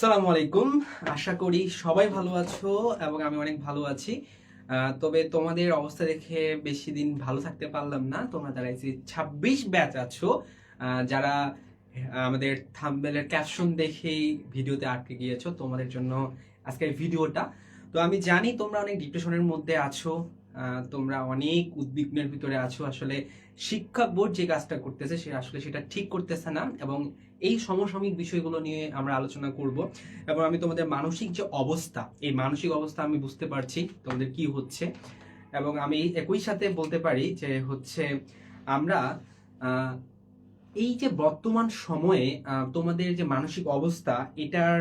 সালামু আলাইকুম। আশা করি সবাই ভালো আছো এবং আমি অনেক ভালো আছি। তবে তোমাদের অবস্থা দেখে বেশি দিন ভালো থাকতে পারলাম না। তোমরা যারা এই ছাব্বিশ ব্যাচ আছো যারা আমাদের থাম্বেলের ক্যাপশন দেখেই ভিডিওতে আটকে গিয়েছো, তোমাদের জন্য আজকের ভিডিওটা। তো আমি জানি তোমরা অনেক ডিপ্রেশনের মধ্যে আছো তোমরা অনেক উদ্বিগ্নের ভিতরে আছো। আসলে শিক্ষা বোর্ড যে কাজটা করতেছে, সে আসলে সেটা ঠিক করতেছে না এবং এই সমসাময়িক বিষয়গুলো নিয়ে আমরা আলোচনা করব। এবং আমি তোমাদের মানসিক যে অবস্থা, এই মানসিক অবস্থা আমি বুঝতে পারছি তোমাদের কি হচ্ছে। এবং আমি একই সাথে বলতে পারি যে হচ্ছে আমরা এই যে বর্তমান সময়ে তোমাদের যে মানসিক অবস্থা, এটার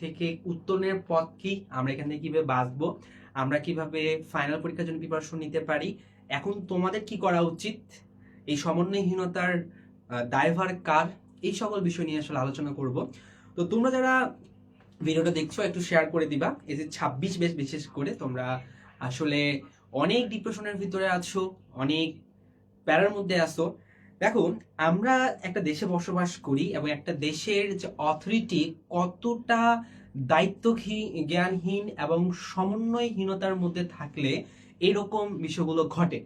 থেকে উত্তরণের পথ কি? আমরা এখান থেকে কীভাবে বাঁচবো? আমরা কীভাবে ফাইনাল পরীক্ষার জন্য প্রিপারেশন নিতে পারি? এখন তোমাদের কি করা উচিত? এই সমন্বয়হীনতার দায়ভার কার? এই সকল বিষয় নিয়ে আসলে আলোচনা করব। তো তোমরা যারা ভিডিওটা দেখছ, একটু শেয়ার করে দিবা। এই যে ছাব্বিশ বেশ বিশেষ করে তোমরা আসলে অনেক ডিপ্রেশনের ভিতরে আছো, অনেক প্যারার মধ্যে আছো। দেখো, আমরা একটা দেশে বসবাস করি এবং একটা দেশের যে অথরিটি কতটা দায়িত্ব জ্ঞানহীন এবং সমন্বয়হীনতার মধ্যে থাকলে এরকম বিষয়গুলো ঘটে।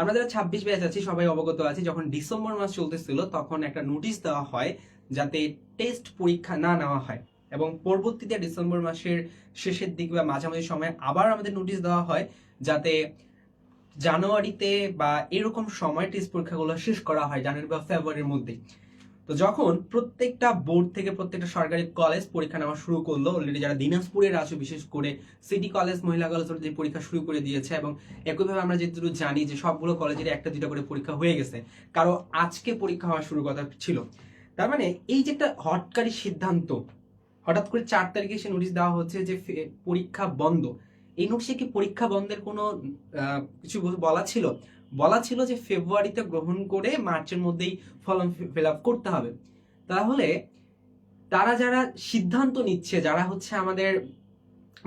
আমরা যারা ছাব্বিশ ব্যাচ আছি, সবাই অবগত আছি, যখন ডিসেম্বর মাস চলতেছিল, তখন একটা নোটিশ দেওয়া হয় যাতে টেস্ট পরীক্ষা না নেওয়া হয়। এবং পরবর্তীতে ডিসেম্বর মাসের শেষের দিক বা মাঝামাঝি সময় আবার আমাদের নোটিশ দেওয়া হয় যাতে জানুয়ারিতে বা এরকম সময় টেস্ট পরীক্ষাগুলো শেষ করা হয়, জানুয়ারি বা ফেব্রুয়ারির মধ্যে। তো যখন প্রত্যেকটা বোর্ড থেকে প্রত্যেকটা সরকারি কলেজ পরীক্ষা নেওয়া শুরু করল অলরেডি যারা দিনাজপুরের আছে, বিশেষ করে সিটি কলেজ মহিলা কলেজ যে পরীক্ষা শুরু করে দিয়েছে এবং একইভাবে আমরা যেহেতু জানি যে সবগুলো কলেজের একটা দুটা করে পরীক্ষা হয়ে গেছে। কারও আজকে পরীক্ষা হওয়া শুরু কথা ছিল। তার মানে এই যে একটা হটকারী সিদ্ধান্ত, হঠাৎ করে চার তারিখে সে নোটিশ দেওয়া হচ্ছে যে পরীক্ষা বন্ধ। এই নোটিশে কি পরীক্ষা বন্ধের কোনো কিছু বলা ছিল? বলা ছিল যে ফেব্রুয়ারিতে গ্রহণ করে মার্চের মধ্যেই ফর্ম ফিল আপ করতে হবে। তাহলে তারা যারা সিদ্ধান্ত নিচ্ছে, যারা হচ্ছে আমাদের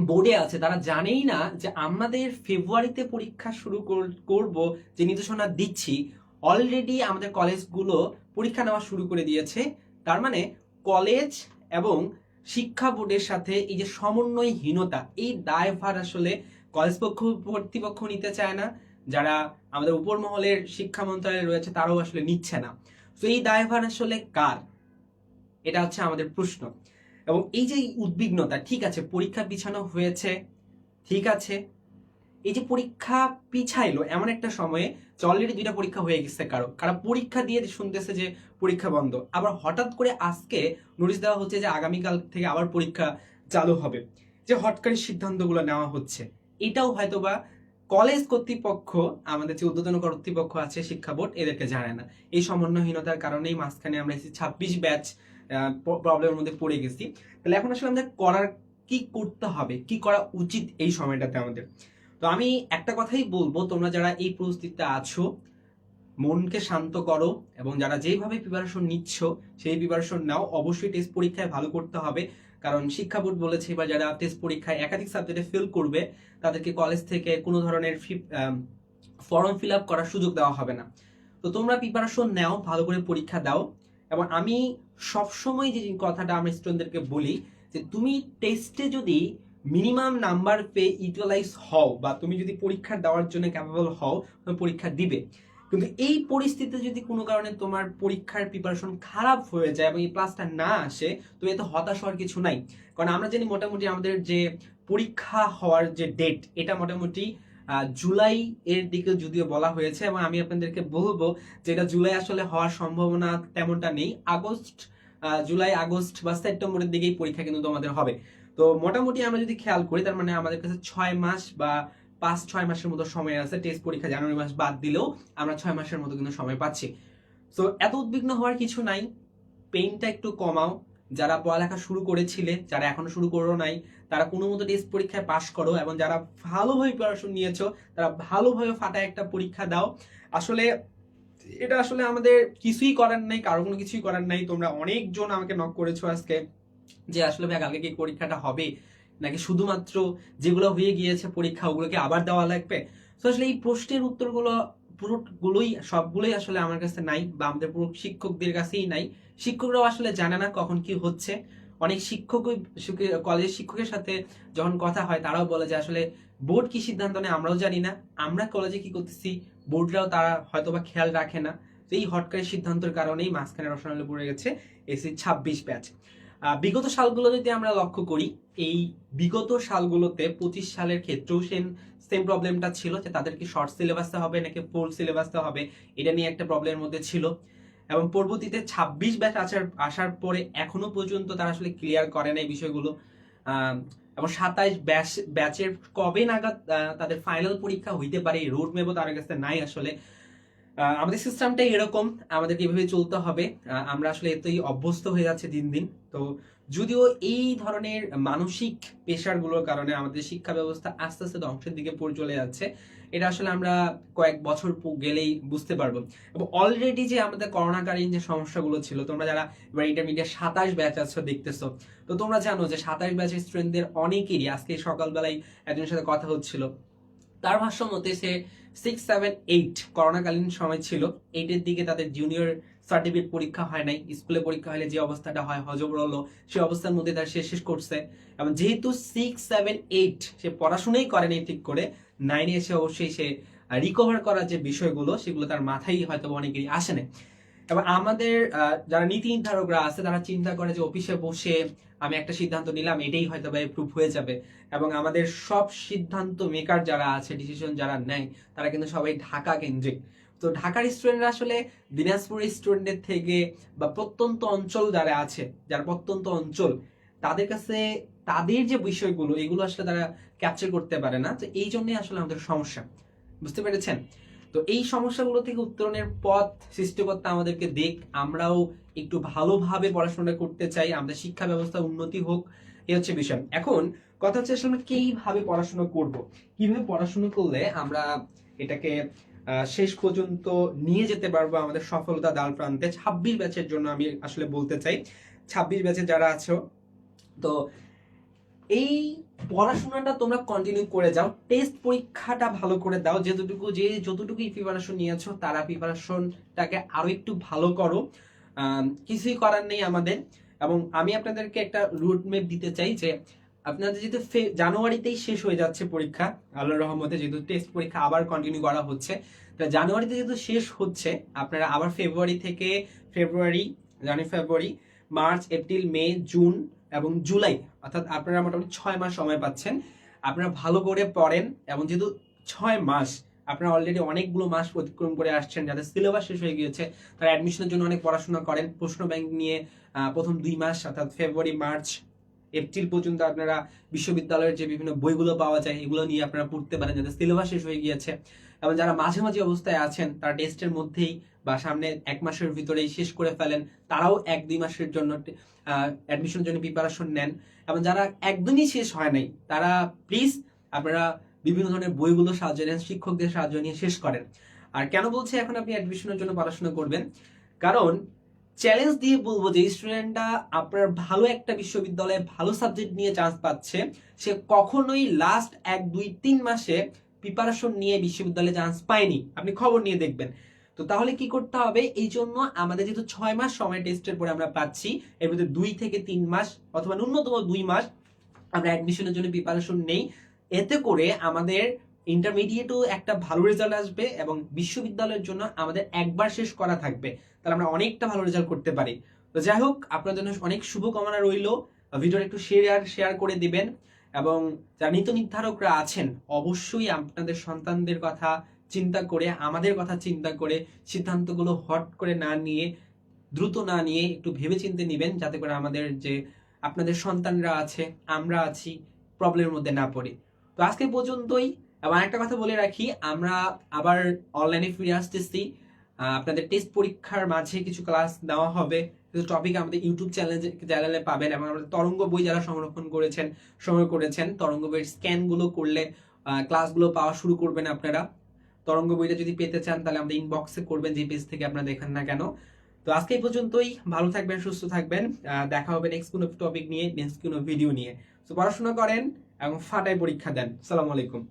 বোর্ডে আছে, তারা জানেই না যে আমাদের ফেব্রুয়ারিতে পরীক্ষা শুরু কর- করব যে নির্দেশনা দিচ্ছি অলরেডি আমাদের কলেজগুলো পরীক্ষা নেওয়া শুরু করে দিয়েছে। তার মানে কলেজ এবং শিক্ষা বোর্ডের সাথে এই যে সমন্বয়হীনতা, এই দায়ভার আসলে কলেজ পক্ষ, কর্তৃপক্ষ নিতে চায় না। যারা আমাদের উপর মহলের শিক্ষা মন্ত্রণালয়ে রয়েছে, তারাও আসলে নিচ্ছে না। তো এই দায়ভার আসলে কার? এটা হচ্ছে আমাদের প্রশ্ন। এবং এই যে উদ্বিগ্নতা, ঠিক আছে, পরীক্ষা পিছানো হয়েছে, ঠিক আছে। এই যে পরীক্ষা পিছাইলো, এমন একটা সময়ে অলরেডি দুইটা পরীক্ষা হয়ে গেছে কারও। কারা পরীক্ষা দিয়ে শুনতেছে যে পরীক্ষা বন্ধ, আবার হঠাৎ করে আজকে নোটিশ দেওয়া হচ্ছে যে আগামীকাল থেকে আবার পরীক্ষা চালু হবে, যে হটকারী সিদ্ধান্তগুলো নেওয়া হচ্ছে। এটাও হয়তোবা কলেজ কর্তৃপক্ষ, আমাদের যে উদ্বোধন কর্তৃপক্ষ আছে, শিক্ষা বোর্ড, এদেরকে জানায় না। এই সমন্বয়হীনতার কারণেই মাঝখানে আমরা এসে ছাব্বিশ ব্যাচ প্রবলেমের মধ্যে পড়ে গেছি। তাহলে এখন আসলে আমাদের করার কি করতে হবে, কি করা উচিত এই সময়টাতে আমাদের? তো আমি একটা কথাই বলব, তোমরা যারা এই পরিস্থিতিতে আছো, মনকে শান্ত করো এবং যারা যেভাবে প্রিপারেশন নিচ্ছ, সেই প্রিপারেশন নাও। অবশ্যই টেস্ট পরীক্ষায় ভালো করতে হবে। কারণ শিক্ষা বোর্ড বলেছে এবার যারা টেস্ট পরীক্ষায় একাধিক সাবজেক্টে ফেল করবে, তাদেরকে কলেজ থেকে কোনো ধরনের ফর্ম ফিল আপ করার সুযোগ দেওয়া হবে না। তো তোমরা প্রিপারেশন নাও, ভালো করে পরীক্ষা দাও। এবং আমি সবসময় যে কথাটা আমরা স্টুডেন্টদেরকে বলি, যে তুমি টেস্টে যদি মিনিমাম নাম্বার পেয়ে ইউটিলাইজ হও, বা তুমি যদি পরীক্ষা দেওয়ার জন্য ক্যাপেবল হও পরীক্ষা দিবে। কিন্তু এই পরিস্থিতিতে যদি কোনো কারণে তোমার পরীক্ষার প্রিপারেশন খারাপ হয়ে যায় এবং এই ক্লাসটা না আসে, তো এতে হতাশ হওয়ার কিছু নাই। কারণ আমরা জানি মোটামুটি আমাদের যে পরীক্ষা হওয়ার যে ডেট এটা মোটামুটি জুলাই এর দিকে যদিও বলা হয়েছে এবং আমি আপনাদেরকে বলব যে এটা জুলাই আসলে হওয়ার সম্ভাবনা তেমনটা নেই। আগস্ট জুলাই, আগস্ট বা সেপ্টেম্বরের দিকেই পরীক্ষা কিন্তু তোমাদের হবে। তো মোটামুটি আমরা যদি খেয়াল করি, তার মানে আমাদের কাছে ছয় মাস বা পাঁচ, ছয় মাসের মতো সময় আছে টেস্ট পরীক্ষা জানুয়ারি মাস বাদ দিলেও আমরা ছয় মাসের মতো কিন্তু সময় পাচ্ছি। তো এত উদ্বিগ্ন হওয়ার কিছু নাই পেইনটা একটু কমাও। যারা পড়ালেখা শুরু করেছিলে, যারা এখনও শুরু করো নাই, তারা কোনো মতো টেস্ট পরীক্ষায় পাশ করো এবং যারা ভালোভাবে প্রিপারেশন নিয়েছো, তারা ভালোভাবে ফাটায় একটা পরীক্ষা দাও। আসলে, এটা আসলে আমাদের কিছুই করার নাই, কারও কোনো কিছুই করার নাই। তোমরা অনেকজন আমাকে নক করেছ আজকে যে আসলে ভাই, কালকে কি পরীক্ষাটা হবে? নাকি শুধুমাত্র যেগুলো হয়ে গিয়েছে পরীক্ষা, ওগুলোকে আবার দেওয়া লাগবে? তো আসলে এই প্রশ্নের উত্তরগুলো পুরোগুলোই সবগুলোই আসলে আমার কাছে নাই বা আমাদের পুরো শিক্ষকদের কাছেই নাই। শিক্ষকরাও আসলে জানে না কখন কি হচ্ছে। অনেক শিক্ষক কলেজের শিক্ষকের সাথে যখন কথা হয়, তারাও বলে যে আসলে বোর্ড কি সিদ্ধান্ত নেয় আমরাও জানি না। আমরা কলেজে কি করতেছি, বোর্ডরাও তারা হয়তো বা খেয়াল রাখে না। তো এই হটকারী সিদ্ধান্তের কারণেই মাঝখানে রসনালে পড়ে গেছে এসি ছাব্বিশ ব্যাচ। বিগত সালগুলো যদি আমরা লক্ষ্য করি, এই বিগত সালগুলোতে পঁচিশ সালের ক্ষেত্রেও সেম সেম প্রবলেমটা ছিল যে তাদেরকে শর্ট সিলেবাসে হবে, নাকি ফুল সিলেবাসে হবে, এটা নিয়ে একটা প্রবলেমের মধ্যে ছিল। এবং পরবর্তীতে ছাব্বিশ ব্যাচ আসার আসার পরে এখনও পর্যন্ত তারা আসলে ক্লিয়ার করে না এই বিষয়গুলো এবং সাতাইশ ব্যাচ ব্যাচের কবে নাগাদ তাদের ফাইনাল পরীক্ষা হইতে পারে, এই রোড ম্যাপও তাদের কাছে নাই আসলে। আমাদের সিস্টেমটা এরকম, আমাদেরকে এভাবে চলতে হবে। আমরা আসলে এতই অভ্যস্ত হয়ে যাচ্ছে দিন দিন। তো যদিও এই ধরনের মানসিক পেশারগুলোর কারণে আমাদের শিক্ষা ব্যবস্থা আস্তে আস্তে ধ্বংসের দিকে পড়ে চলে যাচ্ছে, এটা আসলে আমরা কয়েক বছর গেলেই বুঝতে পারব। এবং অলরেডি যে আমাদের করোনাকালীন যে সমস্যাগুলো ছিল, তোমরা যারা এবার ইন্টারমিডিয়েট সাতাশ ব্যাচ আছো দেখতেছো, তো তোমরা জানো যে সাতাশ ব্যাচের স্টুডেন্টদের অনেকেরই আজকে সকালবেলায় একজনের সাথে কথা হচ্ছিল। তার ভাষ্য মতে সে সিক্স সেভেন এইট করোনাকালীন সময় ছিল। এইটের দিকে তাদের জুনিয়র সার্টিফিকেট পরীক্ষা হয় নাই। স্কুলে পরীক্ষা হলে যে অবস্থাটা হয়, হজম হলো সেই অবস্থার মধ্যে তার সে শেষ করছে। এবং যেহেতু সিক্স সেভেন এইট সে পড়াশোনাই করেনি ঠিক করে নাইনে এসে অবশ্যই সে রিকভার করার যে বিষয়গুলো, সেগুলো তার মাথায় হয়তো অনেকেরই আসে না এবং আমাদের যারা নীতি নির্ধারকরা আছে, তারা চিন্তা করে যে অফিসে বসে আমি একটা সিদ্ধান্ত নিলাম, এটাই হয়তো বা প্রুফ হয়ে যাবে। এবং আমাদের সব সিদ্ধান্ত মেকার যারা আছে ডিসিশন যারা নেয়, তারা কিন্তু সবাই ঢাকা কেন্দ্রিক। তো ঢাকার স্টুডেন্টরা আসলে দিনাজপুরের স্টুডেন্টদের থেকে বা প্রত্যন্ত অঞ্চল যারা আছে, যারা প্রত্যন্ত অঞ্চল, তাদের কাছে তাদের যে বিষয়গুলো, এগুলো আসলে তারা ক্যাপচার করতে পারে না। তো এই জন্যই আসলে আমাদের সমস্যা। বুঝতে পেরেছেন? তো এই সমস্যাগুলো থেকে উত্তরণের পথ সৃষ্টিকর্তা আমাদেরকে দেখ আমরাও একটু ভালোভাবে পড়াশোনা করতে চাই, আমাদের শিক্ষা ব্যবস্থা উন্নতি হোক এই হচ্ছে বিষয়। এখন কথা হচ্ছে আসলে কীভাবে পড়াশোনা করব? কীভাবে পড়াশোনা করলে আমরা এটাকে শেষ পর্যন্ত নিয়ে যেতে পারব আমাদের সফলতা দাল প্রান্তে? ছাব্বিশ ব্যাচের জন্য আমি আসলে বলতে চাই। ছাব্বিশ ব্যাচে যারা আছো, তো এই পড়াশোনাটা তোমরা কন্টিনিউ করে যাও। টেস্ট পরীক্ষাটা ভালো করে দাও। যেতটুকু যে যতটুকুই প্রিপারেশন নিয়েছো, তারা প্রিপারেশনটাকে আরও একটু ভালো করো। কিছুই করার নেই আমাদের। এবং আমি আপনাদেরকে একটা রুট ম্যাপ দিতে চাই যে, আপনাদের যেহেতু জানুয়ারিতেই শেষ হয়ে যাচ্ছে পরীক্ষা আল্লাহ রহমতে যেহেতু টেস্ট পরীক্ষা আবার কন্টিনিউ করা হচ্ছে। তা জানুয়ারিতে যেহেতু শেষ হচ্ছে, আপনারা আবার ফেব্রুয়ারি থেকে February January February March April May June এবং জুলাই, অর্থাৎ আপনারা মোটামুটি ছয় মাস সময় পাচ্ছেন। আপনারা ভালো করে পড়েন এবং যেহেতু ছয় মাস, আপনারা অলরেডি অনেকগুলো মাস অতিক্রম করে আসছেন, যাদের সিলেবাস শেষ হয়ে গিয়েছে, তারা অ্যাডমিশনের জন্য অনেক পড়াশোনা করেন। প্রশ্ন ব্যাংক নিয়ে প্রথম দুই মাস, অর্থাৎ ফেব্রুয়ারি মার্চ এপ্রিল পর্যন্ত আপনারা বিশ্ববিদ্যালয়ের যে বিভিন্ন বইগুলো পাওয়া যায়, এগুলো নিয়ে আপনারা পড়তে পারেন, যাদের সিলেবাস শেষ হয়ে গিয়েছে। এবং যারা মাঝে মাঝে অবস্থায় আছেন, তারা টেস্টের মধ্যেই বা সামনে এক মাসের ভিতরেই শেষ করে ফেলেন। তারাও এক দুই মাসের জন্য অ্যাডমিশনের জন্য প্রিপারেশন নেন। এবং যারা একদমই শেষ হয় নাই, তারা প্লিজ আপনারা বিভিন্ন ধরনের বইগুলো সাহায্য নেন, শিক্ষকদের সাহায্য নিয়ে শেষ করেন। আর কেন বলছে এখন আপনি অ্যাডমিশনের জন্য পড়াশোনা করবেন? কারণ চ্যালেঞ্জ দিয়ে বলব যে স্টুডেন্টটা আপনার ভালো একটা বিশ্ববিদ্যালয়ে ভালো সাবজেক্ট নিয়ে চান্স পাচ্ছে, সে কখনোই লাস্ট এক, দুই, তিন মাসে প্রিপারেশন নিয়ে বিশ্ববিদ্যালয়ে চান্স পায়নি। আপনি খবর নিয়ে দেখবেন। তো তাহলে কি করতে হবে? এই জন্য আমাদের যেহেতু ছয় মাস সময় টেস্টের পরে আমরা পাচ্ছি, এর মধ্যে দুই থেকে তিন মাস অথবা ন্যূনতম দুই মাস আমরা অ্যাডমিশনের জন্য প্রিপারেশন নেই। এতে করে আমাদের ইন্টারমিডিয়েটও একটা ভালো রেজাল্ট আসবে এবং বিশ্ববিদ্যালয়ের জন্য আমাদের একবার শেষ করা থাকবে। তাহলে আমরা অনেকটা ভালো রেজাল্ট করতে পারি। তো যাই হোক আপনার জন্য অনেক শুভকামনা রইল। ভিডিওটা একটু শেয়ার শেয়ার করে দিবেন এবং যারা নীতি নির্ধারকরা আছেন, অবশ্যই আপনাদের সন্তানদের কথা চিন্তা করে, আমাদের কথা চিন্তা করে, সিদ্ধান্তগুলো হট করে না নিয়ে, দ্রুত না নিয়ে একটু ভেবে চিন্তে নেবেন যাতে করে আমাদের যে আপনাদের সন্তানরা আছে, আমরা আছি প্রবলেমের মধ্যে না পড়ি। তো আজকে পর্যন্তই। এবং একটা কথা বলে রাখি, আমরা আবার অনলাইনে ফিরে আসতেছি। আপনাদের টেস্ট পরীক্ষার মাঝে কিছু ক্লাস দেওয়া হবে। কিছু টপিক আমাদের ইউটিউব চ্যানেলে চ্যানেলে পাবেন এবং আমাদের তরঙ্গ বই যারা সংরক্ষণ করেছেন, সংগ্রহ করেছেন, তরঙ্গ বইয়ের স্ক্যানগুলো করলে ক্লাসগুলো পাওয়া শুরু করবেন আপনারা। তরঙ্গ বইটা যদি পেতে চান, তাহলে আমাদের ইনবক্সে করবেন, যে পেজ থেকে আপনারা দেখেন না কেন। তো আজকে এই পর্যন্তই। ভালো থাকবেন, সুস্থ থাকবেন। দেখা হবে নেক্সট কোনো টপিক নিয়ে নেক্সট কোনো ভিডিও নিয়ে। তো পড়াশোনা করেন এবং ফাটায় পরীক্ষা দেন। সালাম আলাইকুম।